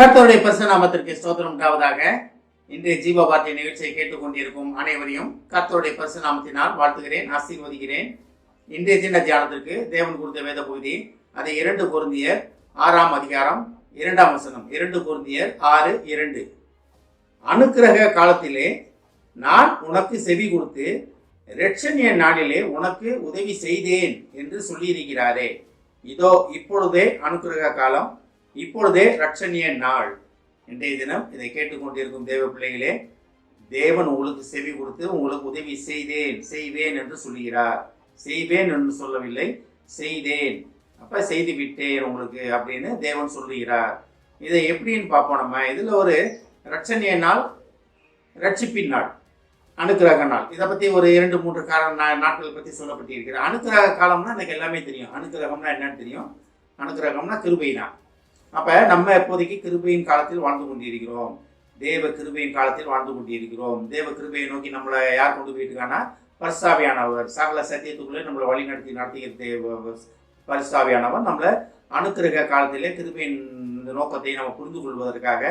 கர்த்தருடைய பரிசுநாமத்திற்கு ஸ்தோத்திரம். உண்டாவதாக இன்றைய ஜீவபாத்திய நிகழ்ச்சியை கேட்டுக்கொண்டிருக்கும் அனைவரையும் கர்த்தருடைய பரிசுநாமத்தினால் வாழ்த்துகிறேன் ஆசீர்வதிக்கிறேன். இன்றைய தின தியானத்திற்கு தேவன் கொடுத்த வேத பகுதி அதை இரண்டு பொருந்தியர் ஆறாம் அதிகாரம் இரண்டாம் வசனம் இரண்டு பொருந்தியர் ஆறு இரண்டு. அனுக்கிரக காலத்திலே நான் உனக்கு செவி கொடுத்து இரட்சணிய நாளிலே உனக்கு உதவி செய்தேன் என்று சொல்லியிருக்கிறாரே. இதோ இப்பொழுதே அனுக்கிரக காலம் இப்பொழுதே ரட்சணிய நாள். இன்றைய தினம் இதை கேட்டுக்கொண்டிருக்கும் தேவ பிள்ளைகளே தேவன் உங்களுக்கு செவி கொடுத்து உங்களுக்கு உதவி செய்தேன் செய்வேன் என்று சொல்லுகிறார். செய்வேன் என்று சொல்லவில்லை செய்தேன். அப்ப செய்து விட்டேன் உங்களுக்கு அப்படின்னு தேவன் சொல்லுகிறார். இதை எப்படின்னு பார்ப்போம் நம்ம. இதில் ஒரு ரட்சணிய நாள் ரட்சிப்பின் நாள் அனுக்கிரக நாள். இதை பற்றி ஒரு இரண்டு மூன்று கால நா- நாட்கள் பற்றி சொல்லப்பட்டிருக்கிறது. அனுக்கிரக காலம்னா எனக்கு எல்லாமே தெரியும். அனுக்கிரகம்னா என்னன்னு தெரியும். அனுக்கிரகம்னா நாள். அப்போ நம்ம இப்போதைக்கு கிருபையின் காலத்தில் வாழ்ந்து கொண்டிருக்கிறோம். தேவ கிருபையின் காலத்தில் வாழ்ந்து கொண்டிருக்கிறோம். தேவ கிருபையை நோக்கி நம்மளை யார் கொண்டு போயிட்டுருக்கானா பரிசாவியானவர். சகல சத்தியத்துக்குள்ளே நம்மளை வழி நடத்தி நடத்துகிற தேவ பரிசாவியானவர் நம்மளை அணுக்கிரக காலத்திலே கிருபையின் நோக்கத்தை நம்ம புரிந்து கொள்வதற்காக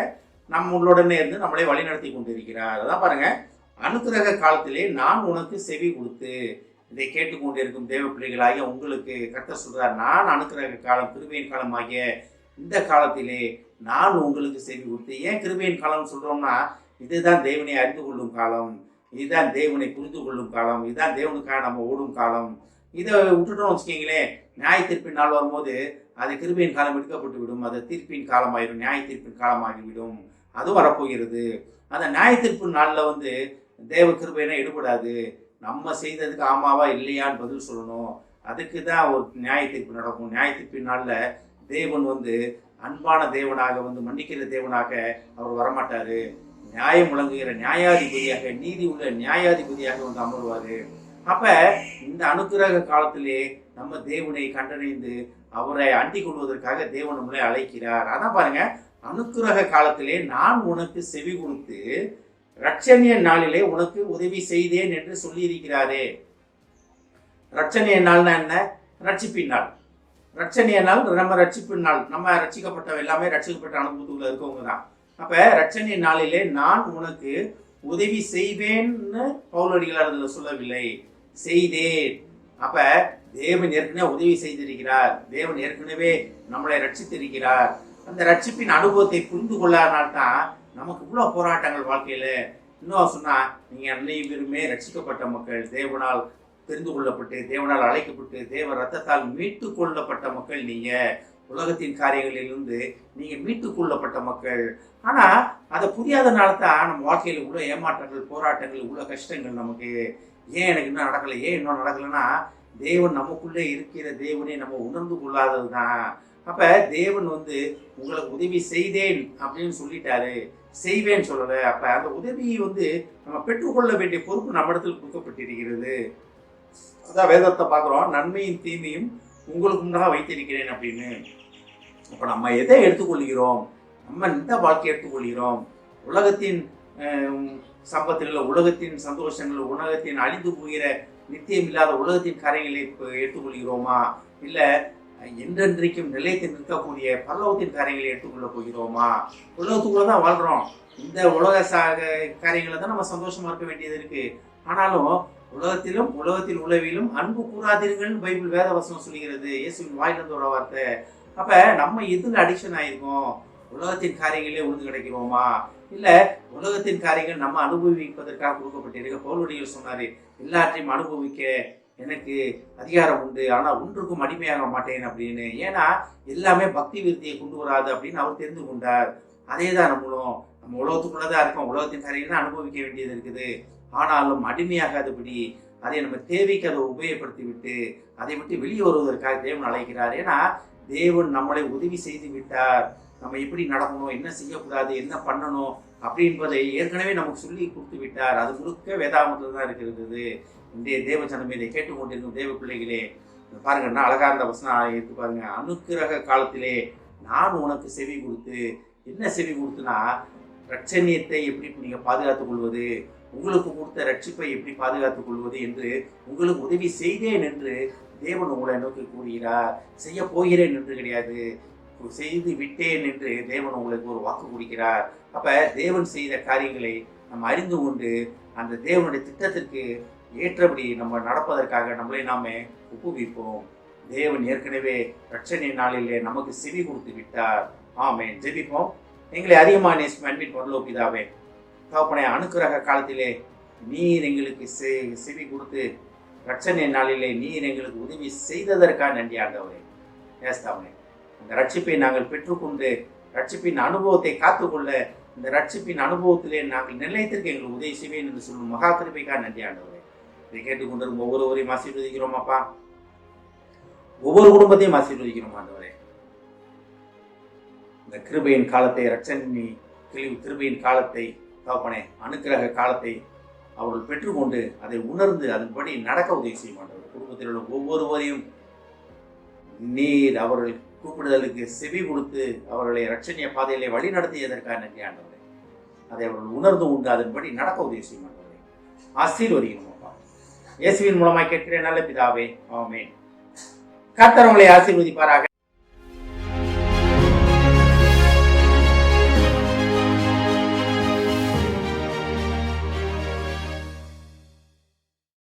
நம்மளுடனே இருந்து நம்மளை வழி நடத்தி கொண்டிருக்கிறார். அதான் பாருங்கள் அனுக்கிரக காலத்திலே நான் உனக்கு செவி கொடுத்து இதை கேட்டுக்கொண்டிருக்கும் தேவ பிள்ளைகளாகிய உங்களுக்கு கத்த சொல்கிறார் நான் அனுக்கிரக காலம் கிருபையின் காலம் ஆகிய இந்த காலத்திலே நான் உங்களுக்கு செவி கொடுத்து ஏன் கிருபையின் காலம் சொல்கிறோம்னா இதுதான் தேவனை அறிந்து கொள்ளும் காலம் இதுதான் தேவனை புரிந்து கொள்ளும் காலம் இதுதான் தேவனுக்காக நம்ம ஓடும் காலம். இதை விட்டுட்டோம் வச்சுக்கிங்களேன் நியாய தீர்ப்பின் நாள் வரும்போது அது கிருபையின் காலம் எடுக்கப்பட்டு விடும் அது தீர்ப்பின் காலமாயிரும் நியாய தீர்ப்பின் காலமாகிவிடும் அது வரப்போகிறது. அந்த நியாய தீர்ப்பு நாளில் வந்து தேவ கிருபைனா எடுபடாது. நம்ம செய்ததுக்கு ஆமாவா இல்லையான்னு பதில் சொல்லணும். அதுக்கு தான் ஒரு நியாய தீர்ப்பு நடக்கும். நியாய தீர்ப்பின் நாளில் தேவன் வந்து அன்பான தேவனாக வந்து மன்னிக்கிற தேவனாக அவர் வரமாட்டாரு. நியாயம் விளங்குகிற நியாயாதிபதியாக நீதி உள்ள நியாயாதிபதியாக வந்து அமர்வாரு. அப்ப இந்த அனுக்கிரக காலத்திலே நம்ம தேவனை கண்டறிந்து அவரை அண்டிக் கொள்வதற்காக தேவன் நம்மளை அழைக்கிறார். அதான் பாருங்க அனுக்கிரக காலத்திலே நான் உனக்கு செவி கொடுத்து ரட்சணிய நாளிலே உனக்கு உதவி செய்தேன் என்று சொல்லியிருக்கிறாரே. ரட்சணிய நாள்னா என்ன? ரட்சிப்பின் நாள். ரட்சணிய நாள் நம்ம ரட்சிப்பின் நாள். நம்ம ரட்சிக்கப்பட்ட எல்லாமே ரட்சிக்கப்பட்ட அனுபவத்துக்குள்ள இருக்கவங்க தான். அப்ப ரட்சணிய நாளிலே நான் உனக்கு உதவி செய்வேன்னு பவுலடிகளார் அதில் சொல்லவில்லை. செய்தேன். அப்ப தேவன் ஏற்கனவே உதவி செய்திருக்கிறார். தேவன் ஏற்கனவே நம்மளை ரட்சித்திருக்கிறார். அந்த ரட்சிப்பின் அனுபவத்தை புரிந்து கொள்ளாதனால்தான் நமக்கு இவ்வளோ போராட்டங்கள் வாழ்க்கையில். இன்னும் சொன்னா அன்னையும் அனைவருமே ரட்சிக்கப்பட்ட மக்கள். தேவனால் தெரிந்து கொள்ளப்பட்டு தேவனால் அழைக்கப்பட்டு தேவ ரத்தத்தால் மீட்டு கொள்ளப்பட்ட மக்கள் நீங்கள் உலகத்தின் காரியங்களிலிருந்து நீங்கள் மீட்டு கொள்ளப்பட்ட மக்கள். ஆனால் அதை புரியாதனால தான் நம்ம வாழ்க்கையில் உள்ள ஏமாற்றங்கள் போராட்டங்கள் உள்ள கஷ்டங்கள் நமக்கு. ஏன் எனக்கு இன்னும் நடக்கலை? ஏன் இன்னும் நடக்கலைன்னா தேவன் நமக்குள்ளே இருக்கிற தேவனை நம்ம உணர்ந்து கொள்ளாதது தான் அப்போ தேவன் வந்து உங்களுக்கு உதவி செய்தேன் அப்படின்னு சொல்லிட்டாரு. செய்வேன்னு சொல்லலை. அப்போ அந்த உதவியை வந்து நம்ம பெற்றுக்கொள்ள வேண்டிய பொறுப்பு நம்மிடத்தில் கொடுக்கப்பட்டிருக்கிறது. அதான் வேதத்தை பார்க்குறோம். நன்மையும் தீமையும் உங்களுக்கு முன்னாக வைத்திருக்கிறேன் அப்படின்னு. இப்போ நம்ம எதை எடுத்துக்கொள்கிறோம்? நம்ம இந்த வாழ்க்கையை எடுத்துக்கொள்கிறோம். உலகத்தின் சம்பத்தில் உலகத்தின் சந்தோஷங்கள் உலகத்தின் அழிந்து போகிற நித்தியம் இல்லாத உலகத்தின் காரியங்களை இப்போ எடுத்துக்கொள்கிறோமா? இல்லை என்றென்றைக்கும் நிலைத்து நிற்கக்கூடிய பல்லவத்தின் காரியங்களை எடுத்துக்கொள்ள போகிறோமா? உலகத்துக்குள்ள தான் வாழ்றோம். இந்த உலக சாக காரியங்களை தான் நம்ம சந்தோஷமா இருக்க வேண்டியது இருக்கு. ஆனாலும் உலகத்திலும் உலகத்தில் உளவிலும் அன்பு கூறாதீர்கள் பைபிள் வேத வசனம் சொல்லுகிறது. இயேசுவின் வாயிலிருந்து ஒரு வார்த்தை. அப்ப நம்ம எதுல அடிக்ஷன் ஆயிருக்கோம்? உலகத்தின் காரியங்களே உழுந்து கிடைக்கிறோமா? இல்ல உலகத்தின் காரியங்கள் நம்ம அனுபவிப்பதற்காக கொடுக்கப்பட்டிருக்க பவுலுடையில் சொன்னாரு எல்லாற்றையும் அனுபவிக்க எனக்கு அதிகாரம் உண்டு. ஆனா ஒன்றுக்கும் அடிமையாக மாட்டேன் அப்படின்னு. ஏன்னா எல்லாமே பக்தி விருத்தியை கொண்டு வராது அப்படின்னு அவர் தெரிந்து கொண்டார். அதே தான் நம்மளும். நம்ம உலகத்துக்குள்ளதான் இருக்கோம். உலகத்தின் காரியங்களை அனுபவிக்க வேண்டியது இருக்குது. ஆனாலும் அடிமையாகாதபடி அதை நம்ம தேவைக்கு அதை உபயோகப்படுத்தி விட்டு அதை விட்டு வெளியே வருவதற்காக தேவன் அழைக்கிறார். ஏன்னா தேவன் நம்மளை உதவி செய்து விட்டார். நம்ம எப்படி நடக்கணும்? என்ன செய்யக்கூடாது? என்ன பண்ணணும்? அப்படின்றதை ஏற்கனவே நமக்கு சொல்லி கொடுத்து விட்டார். அது முழுக்க வேதாமத்தில் தான் இருக்கிறது. இன்றைய தேவ ஜனமே இதை கேட்டுக்கொண்டிருக்கும் தேவ பிள்ளைகளே பாருங்க என்ன அழகா இருந்த வசனம் எடுத்து பாருங்க. அனுக்கிரக காலத்திலே நான் உனக்கு செவி கொடுத்து என்ன செவி கொடுத்துனா ரட்சணியத்தை எப்படி நீங்கள் பாதுகாத்துக் கொள்வது? உங்களுக்கு கொடுத்த ரட்சிப்பை எப்படி பாதுகாத்துக் கொள்வது என்று உங்களுக்கு உதவி செய்தேன் என்று தேவன் உங்களை நோக்கி கூறுகிறார். செய்ய போகிறேன் என்று கிடையாது. செய்து விட்டேன் என்று தேவன் உங்களுக்கு ஒரு வாக்கு கொடுக்கிறார். அப்ப தேவன் செய்த காரியங்களை நம்ம அறிந்து கொண்டு அந்த தேவனுடைய திட்டத்திற்கு ஏற்றபடி நம்ம நடப்பதற்காக நம்மளை நாமே ஒப்புவிப்போம். தேவன் ஏற்கனவே ரட்சணை நாளிலே நமக்கு செவி கொடுத்து விட்டார். ஆமேன். ஜெபிப்போம். எங்களை அதிகமாக நேசிக்கும் அன்பின் பரலோபிதாவே தகப்பனை அனுக்கிரக காலத்திலே நீர் எங்களுக்கு செ- செவி கொடுத்து ரட்சணை நாளிலே நீர் எங்களுக்கு உதவி செய்ததற்காக நன்றி ஆண்டவரே. நேஸ்தாவனே இந்த ரட்சிப்பை நாங்கள் பெற்றுக்கொண்டு ரட்சிப்பின் அனுபவத்தை காத்துக்கொள்ள இந்த ரட்சிப்பின் அனுபவத்திலே நாங்கள் நிலையத்திற்கு எங்களுக்கு உதவி செய்வேன் என்று சொல்லும் மகா திருப்பிக்காக நன்றி ஆண்டவரே. இதை கேட்டுக்கொண்டிருக்கும் ஒவ்வொருவரையும் ஆசீர்வதிக்கிறோம் அப்பா. ஒவ்வொரு குடும்பத்தையும் ஆசீர்வதிக்கிறோம் ஆண்டவரே. இந்த கிருபையின் காலத்தை ரட்சணி கிழிவு கிருபையின் காலத்தை தகப்பனே அனுக்கிரக காலத்தை அவர்கள் பெற்றுக்கொண்டு அதை உணர்ந்து அதன்படி நடக்க உதவி செய்ய மாட்டார்கள் குடும்பத்தில் உள்ள ஒவ்வொருவரையும் நீர் அவர்கள் கூப்பிடுதலுக்கு செவி கொடுத்து அவர்களை ரட்சணிய பாதையிலே வழி நடத்தியதற்காக நன்றி ஆண்டவரே. அதை அவர்கள் உணர்ந்து உண்டு அதன்படி நடக்க உதவி செய்ய மாட்டார்கள் ஆசீர்வதிக்கணும் அப்பா. இயேசுவின் மூலமாக கேட்கிறேன் நல்ல பிதாவே ஆமே கர்த்தர் உங்களை ஆசீர்வதிப்பாராக.